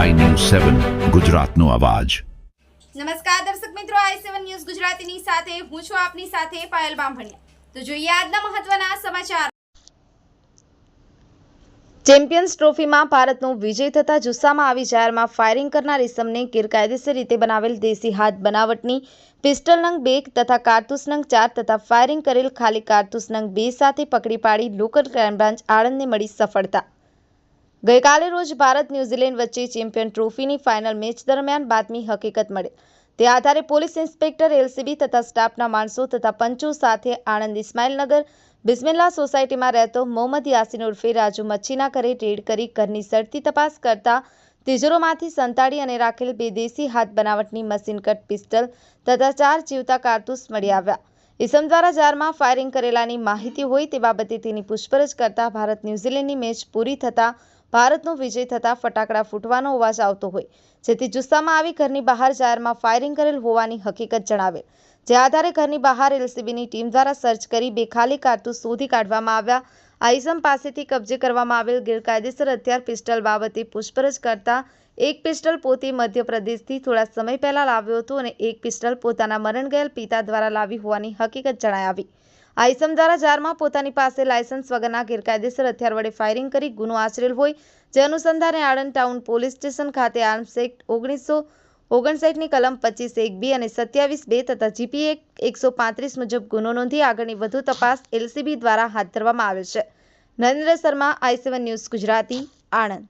સેવન ગુજરાતનો અવાજ. નમસ્કાર દર્શક મિત્રો આઈ સેવન ન્યૂઝ ગુજરાતીની સાથે હું છું આપની સાથે પાયલ બામભણિયા. તો જોઈએ આજના મહત્વના સમાચાર. ચેમ્પિયન્સ ટ્રોફીમાં ભારતનો વિજય થતા જુસ્સામાં આવી જાહેરમાં ફાયરિંગ કરનાર ઇસમને ગેરકાયદેસર રીતે બનાવેલ દેશી હાથ બનાવટની પિસ્ટલ નંગ બે તથા કારતૂસ નંગ ચાર તથા ફાયરિંગ કરેલ ખાલી કારતૂસ નંગ બે સાથે પકડી પાડી લોકલ ક્રાઇમ બ્રાન્ચ આણંદને મળી સફળતા. ગઈકાલે રોજ ભારત ન્યૂઝીલેન્ડ વચ્ચે ચેમ્પિયન ટ્રોફીની ફાઇનલ મેચ દરમિયાન બાતમી હકીકત મળે. તે આધારે પોલીસ ઇન્સ્પેક્ટર, એલસીબી તથા સ્ટાફના માણસો તથા પંચો સાથે આણંદ ઇસ્માઇલનગર, બિસ્મિલ્લા સોસાયટીમાં રહેતો મોહમ્મદ યાસીન ઉર્ફે રાજુ મચ્છીના ઘરે રેડ કરી ઘરની સડતી તપાસ કરતા તિજોરોમાંથી સંતાડી અને રાખેલ બે દેશી હાથ બનાવટની મશીન કટ પિસ્ટલ તથા ચાર જીવતા કારતૂસ મળી આવ્યા. ઇસમ દ્વારા જારમાં ફાયરિંગ કરેલાની માહિતી હોય તે બાબતે તેની પૂછપરછ કરતા ભારત ન્યૂઝીલેન્ડની મેચ પૂરી થતાં ભારતનો વિજય થતાં ફટાકડા ફૂટવાનો અવાજ આવતો હોય, જેથી જુસ્સામાં આવી ઘરની બહાર જાહેરમાં ફાયરિંગ કરેલ હોવાની હકીકત જણાવેલ. જે આધારે ઘરની બહાર એલસીબીની ટીમ દ્વારા સર્ચ કરી બે ખાલી કારતૂસ શોધી કાઢવામાં આવ્યા. આ પાસેથી કબજે કરવામાં આવેલ ગેરકાયદેસર હથિયાર પિસ્ટલ બાબતે પૂછપરછ કરતા એક પિસ્ટલ પોતે મધ્યપ્રદેશથી થોડા સમય પહેલા લાવ્યો હતો અને એક પિસ્ટલ પોતાના મરણ ગયેલ પિતા દ્વારા લાવી હોવાની હકીકત જણાઈ આવી. આ ઇસમ દ્વારા જારમાં પોતાની પાસે લાયસન્સ વગરના ગેરકાયદેસર હથિયાર વડે ફાયરિંગ કરી ગુનો આચરેલ હોય, જે અનુસંધાને આણંદ ટાઉન પોલીસ સ્ટેશન ખાતે આર્મ્સ એક્ટ ઓગણીસો ઓગણસાઠની કલમ પચીસ એક બી અને સત્યાવીસ બે તથા જીપી એક એકસો પાંત્રીસ મુજબ ગુનો નોંધી આગળની વધુ તપાસ એલસીબી દ્વારા હાથ ધરવામાં આવે છે. Narendra Sharma, I news Gujarati, Anand.